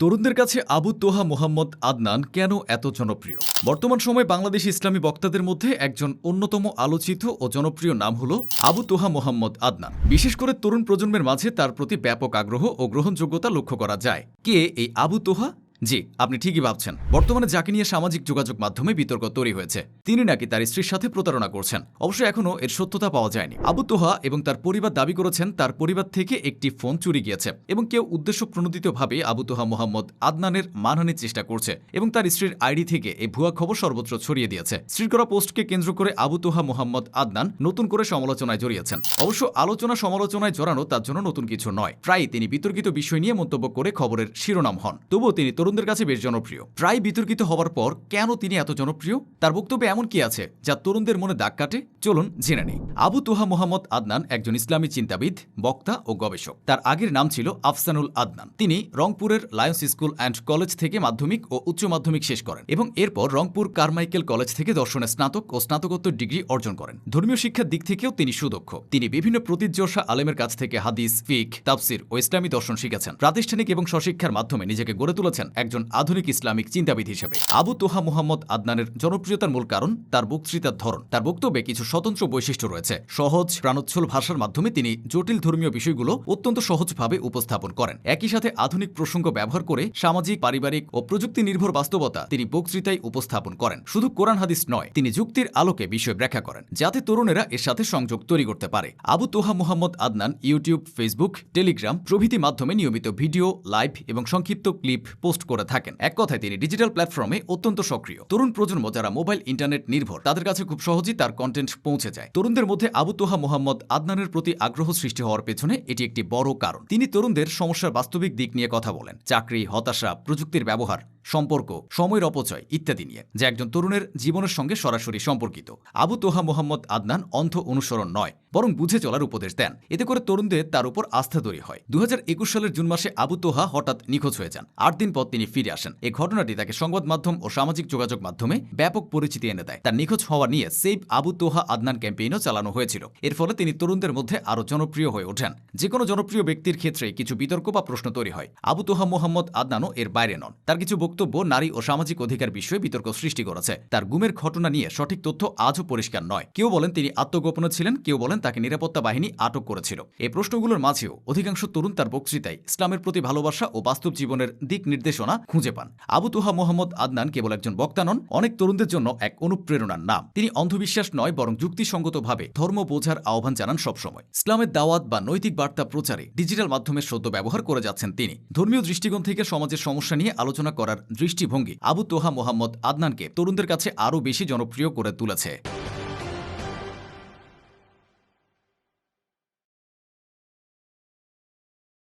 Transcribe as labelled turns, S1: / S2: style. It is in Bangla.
S1: তরুণদের কাছে আবু তোহা মোহাম্মদ আদনান কেন এত জনপ্রিয়? বর্তমান সময়ে বাংলাদেশ ইসলামী বক্তাদের মধ্যে একজন অন্যতম আলোচিত ও জনপ্রিয় নাম হল আবু তোহা মোহাম্মদ আদনান। বিশেষ করে তরুণ প্রজন্মের মাঝে তার প্রতি ব্যাপক আগ্রহ ও গ্রহণযোগ্যতা লক্ষ্য করা যায়। কে এই আবু তোহা? জি, আপনি ঠিকই ভাবছেন। বর্তমানে যাকে নিয়ে সামাজিক যোগাযোগ মাধ্যমে বিতর্ক তৈরি হয়েছে, তিনি নাকি তার স্ত্রীর সাথে প্রতারণা করছেন। অবশ্য এখনও এর সত্যতা পাওয়া যায়নি। আবু তোহা এবং তার পরিবার দাবি করেছেন, তার পরিবার থেকে একটি ফোন চুরি গিয়েছে এবং কেউ উদ্দেশ্য প্রণোদিতভাবে আবু তোহা মোহাম্মদ আদনানের মানহানির চেষ্টা করছে এবং তার স্ত্রীর আইডি থেকে এই ভুয়া খবর সর্বত্র ছড়িয়ে দিয়েছে। স্ত্রীর করা পোস্টকে কেন্দ্র করে আবু তোহা মোহাম্মদ আদনান নতুন করে সমালোচনায় জড়িয়েছেন। অবশ্য আলোচনা সমালোচনায় জড়ানো তার জন্য নতুন কিছু নয়। প্রায় তিনি বিতর্কিত বিষয় নিয়ে মন্তব্য করে খবরের শিরোনাম হন। তবুও তিনি তরুণদের কাছে বেশ জনপ্রিয়। প্রায় বিতর্কিত হওয়ার পর কেন তিনি এত জনপ্রিয়? তার বক্তব্যে এমন কি আছে যা তরুণদের মনে দাগ কাটে? চলুন জেনে নেই। আবু তোহা মোহাম্মদ আদনান একজন ইসলামী চিন্তাবিদ, বক্তা ও গবেষক। তার আগের নাম ছিল আফসানুল আদনান। তিনি রংপুরের লায়ন্স স্কুল অ্যান্ড কলেজ থেকে মাধ্যমিক ও উচ্চ মাধ্যমিক শেষ করেন এবং এরপর রংপুর কারমাইকেল কলেজ থেকে দর্শনে স্নাতক ও স্নাতকোত্তর ডিগ্রি অর্জন করেন। ধর্মীয় শিক্ষার দিক থেকেও তিনি সুদক্ষ। তিনি বিভিন্ন প্রতিজ্ঞসা আলেমের কাছ থেকে হাদিস, ফিক, তাফসির ও ইসলামী দর্শন শিখেছেন। প্রাতিষ্ঠানিক এবং স্বশিক্ষার মাধ্যমে নিজেকে গড়ে তুলেছেন একজন আধুনিক ইসলামিক চিন্তাবিদ হিসেবে। আবু তোহা মোহাম্মদ আদনানের জনপ্রিয়তার মূল কারণ তার বক্তৃতার ধরন। তার বক্তব্যে কিছু স্বতন্ত্র বৈশিষ্ট্য রয়েছে। সহজ, প্রাণোচ্ছল ভাষার মাধ্যমে তিনি জটিল ধর্মীয় বিষয়গুলো অত্যন্ত সহজভাবে উপস্থাপন করেন। একই সাথে আধুনিক প্রসঙ্গ ব্যবহার করে সামাজিক, পারিবারিক ও প্রযুক্তি নির্ভর বাস্তবতা তিনি বক্তৃতায় উপস্থাপন করেন। শুধু কোরআন হাদিস নয়, তিনি যুক্তির আলোকে বিষয় ব্যাখ্যা করেন, যাতে তরুণেরা এর সাথে সংযোগ তৈরি করতে পারে। Abu Toha Mohammad Adnan YouTube, Facebook, Telegram প্রভৃতি মাধ্যমে নিয়মিত ভিডিও, লাইভ এবং সংক্ষিপ্ত ক্লিপ পোস্ট করে থাকেন। এক কথায় তিনি ডিজিটাল প্ল্যাটফর্মে অত্যন্ত সক্রিয়। তরুণ প্রজন্ম যারা মোবাইল ইন্টারনেট নির্ভর, তাদের কাছে খুব সহজেই তার কন্টেন্ট পৌঁছে যায়। তরুণদের মধ্যে আবু তোহা মোহাম্মদ আদনানের প্রতি আগ্রহ সৃষ্টি হওয়ার পেছনে এটি একটি বড় কারণ। তিনি তরুণদের সমস্যার বাস্তবিক দিক নিয়ে কথা বলেন। চাকরি, হতাশা, প্রযুক্তির ব্যবহার, সম্পর্ক, সময়ের অপচয় ইত্যাদি নিয়ে, যা একজন তরুণের জীবনের সঙ্গে সরাসরি সম্পর্কিত। আবু তোহা মোহাম্মদ আদনান অন্ধ অনুসরণ নয়। বরং বুঝে চলার উপদেশ দেন। এতে করে তরুণদের তার উপর আস্থা তৈরি হয়। দু হাজার একুশ সালের জুন মাসে আবু তোহা হঠাৎ নিখোঁজ হয়ে যান। আট দিন পর তিনি ফিরে আসেন। এই ঘটনাটি তাকে সংবাদ মাধ্যম ও সামাজিক যোগাযোগ মাধ্যমে ব্যাপক পরিচিতি এনে দেয়। তার নিখোঁজ হওয়া নিয়ে সেভ আবু তোহা আদনান ক্যাম্পেইনও চালানো হয়েছিল। এর ফলে তিনি তরুণদের মধ্যে আরও জনপ্রিয় হয়ে ওঠেন। যে কোনো জনপ্রিয় ব্যক্তির ক্ষেত্রে কিছু বিতর্ক বা প্রশ্ন তৈরি হয়। আবু তোহা মোহাম্মদ আদনানও এর বাইরে নন। তার কিছু বক্তব্য নারী ও সামাজিক অধিকার বিষয়ে বিতর্ক সৃষ্টি করেছে। তার গুমের ঘটনা নিয়ে সঠিক তথ্য আজও পরিষ্কার নয়। কেউ বলেন তিনি আত্মগোপনে ছিলেন, কেউ বলেন তাকে নিরাপত্তা বাহিনী আটক করেছিল। এই প্রশ্নগুলোর মাঝেও অধিকাংশ তরুণ তার বক্তৃতায় ইসলামের প্রতি ভালোবাসা ও বাস্তব জীবনের দিক নির্দেশনা খুঁজে পান। আবু তোহা মোহাম্মদ আদনান কেবল একজন বক্তা নন, অনেক তরুণদের জন্য এক অনুপ্রেরণার নাম। তিনি অন্ধবিশ্বাস নয়, বরং যুক্তিসঙ্গতভাবে ধর্ম বোঝার আহ্বান জানান সবসময়। ইসলামের দাওয়াত বা নৈতিক বার্তা প্রচারে ডিজিটাল মাধ্যমের সদ্য ব্যবহার করে যাচ্ছেন তিনি। ধর্মীয় দৃষ্টিকোণ থেকে সমাজের সমস্যা নিয়ে আলোচনা করার দৃষ্টিভঙ্গি আবু তোহা মোহাম্মদ আদনানকে তরুণদের কাছে আরও বেশি জনপ্রিয় করে তুলেছে।